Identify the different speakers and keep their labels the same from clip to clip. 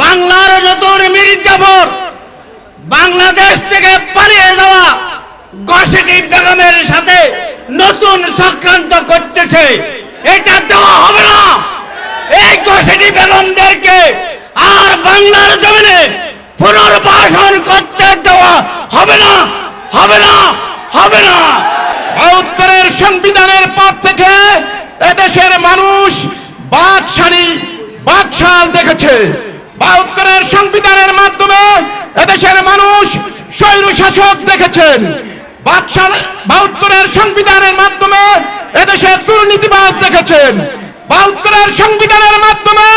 Speaker 1: বাংলার নতুন মির্জাফর বাংলাদেশ থেকে পালিয়ে যাওয়া গসেটি বেগমের সাথে নতুন চক্রান্ত করতেছে। এটা দেওয়া হবে না। এই গসেটি বেগমদেরকে আর বাংলার জমিনে পুনর্বাসন করতে দেওয়া হবে না হবে না হবে না।
Speaker 2: উত্তরের সংবিধানের পর থেকে এদেশের মানুষ বাকশালী, বাকশাল দেখেছে। সংবিধানের মাধ্যমে এদেশের মানুষ স্বৈর শাসক দেখেছেন। বাকশাল বা উত্তরের সংবিধানের মাধ্যমে এদেশের দুর্নীতিবাদ দেখেছেন। বা উত্তরের সংবিধানের মাধ্যমে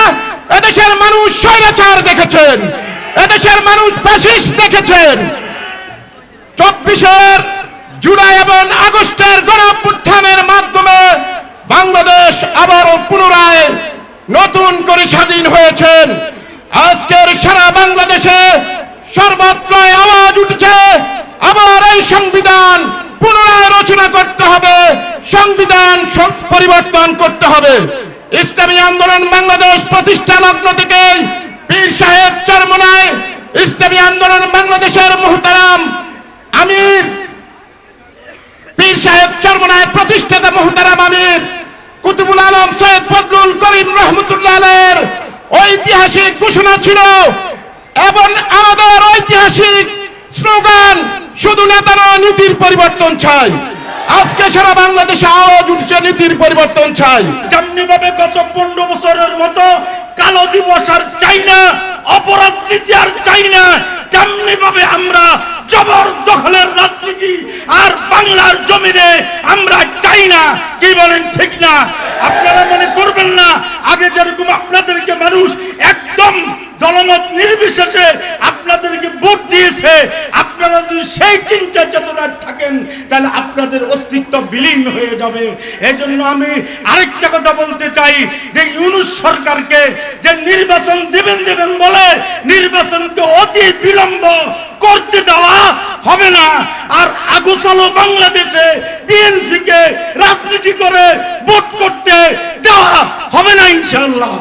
Speaker 2: এদেশের মানুষ স্বৈরাচার দেখেছেন। এদেশের মানুষ ফ্যাসিস্ট দেখেছেন। চব্বিশের জুলাই এবং আগস্টের গণঅভ্যুত্থানের মাধ্যমে বাংলাদেশ আবারও পুনরায় নতুন করে স্বাধীন হয়েছেন। আজকের সারা বাংলাদেশে সর্বত্র আওয়াজ উঠছে আবার এই সংবিধান পুনরায় রচনা করতে হবে, সংবিধান পরিবর্তন করতে হবে। ইসলামী আন্দোলন বাংলাদেশ প্রতিষ্ঠা লগ্ন থেকে পীর সাহেব চরমনায় ইসলামী আন্দোলন বাংলাদেশের মুহতারাম আমির, পীর সাহেব চরমনায় প্রতিষ্ঠাতা মোহতারাম আমির, কুতুবুল আলম সৈয়দ ফজলুল করিম রহমতুল্লাহ ঐতিহাসিক ঘোষণা ছিল এবং আমাদের ঐতিহাসিক স্লোগান শুধু নেতারা নীতির পরিবর্তন চাই আজকে সারা বাংলাদেশে আওয়াজ উঠছে নীতির পরিবর্তন চাই।
Speaker 3: যেমনি ভাবে গত পনেরো বছরের মতো কালো দিবস আর চাই না অপরাজনীতি আর চাই না তেমনি ভাবে আমরা জবরদখলের রাজনীতি আর বাংলার জমিনে আমরা চাই না। কি বলেন ঠিক না? আপনারা মনে করবেন না, আগে যেরকম আপনাদেরকে মানুষ একদম দলমত নির্বিশেষে আপনাদেরকে ভোট দিয়েছে আপনারা যদি সেই চিন্তা চেতনায় থাকেন তাহলে আপনাদের অস্তিত্ব বিলীন হয়ে যাবে। এজন্য আমি আরেকটা কথা বলতে চাই, যে ইউনুস সরকারকে যে নির্বাচন দেবেন দেবেন বলে নির্বাচনকে অতি বিলম্ব করতে দেওয়া হবে না। আর আগুসালো বাংলাদেশে বিএনপি কে রাজনীতি করে ভোট করতে দেওয়া হবে না ইনশাল্লাহ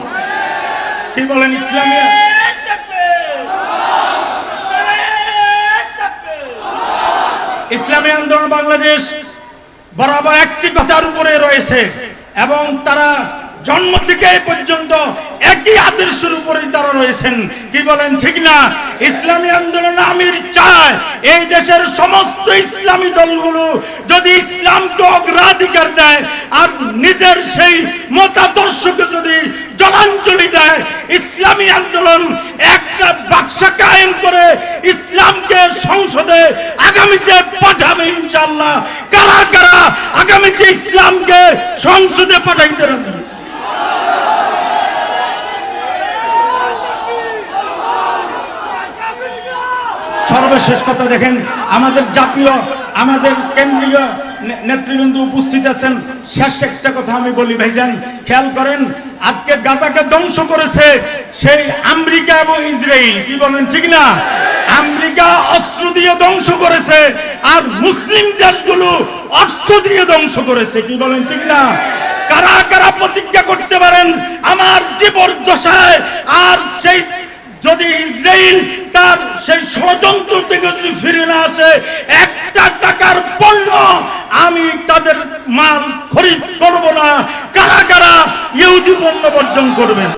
Speaker 3: কি বলেন ইসলামী ইসলামী আন্দোলন বাংলাদেশ বরাবর একটি কথার উপরে রয়েছে এবং তারা জন্ম থেকে পর্যন্ত একই আদর্শের উপরে তারা রয়েছেন। কি বলেন, ঠিক না? ইসলামী আন্দোলন আমির চায় এই দেশের সমস্ত ইসলামী দলগুলো যদি ইসলামকে অগ্রাধিকার দেয় আর নিজের সেই মতাদর্শকে যদি জলাঞ্জলি দেয় ইসলামী আন্দোলন একটা বাক্সা কায়েম করে ইসলামকে সংসদে আগামীতে পাঠাবে ইনশাল্লাহ কারা কারা আগামীতে ইসলামকে সংসদে পাঠাইতে রাজি? সর্বশেষ কথা দেখেন, আমাদের জাতীয়, আমাদের কেন্দ্রীয় নেতৃবৃন্দ উপস্থিত আছেন। শেষ একটা কথা আমি বলি, ভাইজান, খেয়াল করেন, আজকে গাজাকে ধ্বংস করেছে সেই আমেরিকা এবং ইসরায়েল কি বলেন ঠিক না? আমেরিকা অস্ত্র দিয়ে ধ্বংস করেছে আর মুসলিম দেশগুলো অর্থ দিয়ে ধ্বংস করেছে, কি বলেন ঠিক না? কারা কারা প্রতিজ্ঞা করতে পারেন আমার জীবদ্দশায়? আর সেই যদি ইসরায়েল তার সেই ষড়যন্ত্র থেকে যদি ফিরে না আসে, একটা টাকার পণ্য আমি তাদের মাল খরিদ করব না। কারা কারা ইহুদি পণ্য বর্জন করবেন?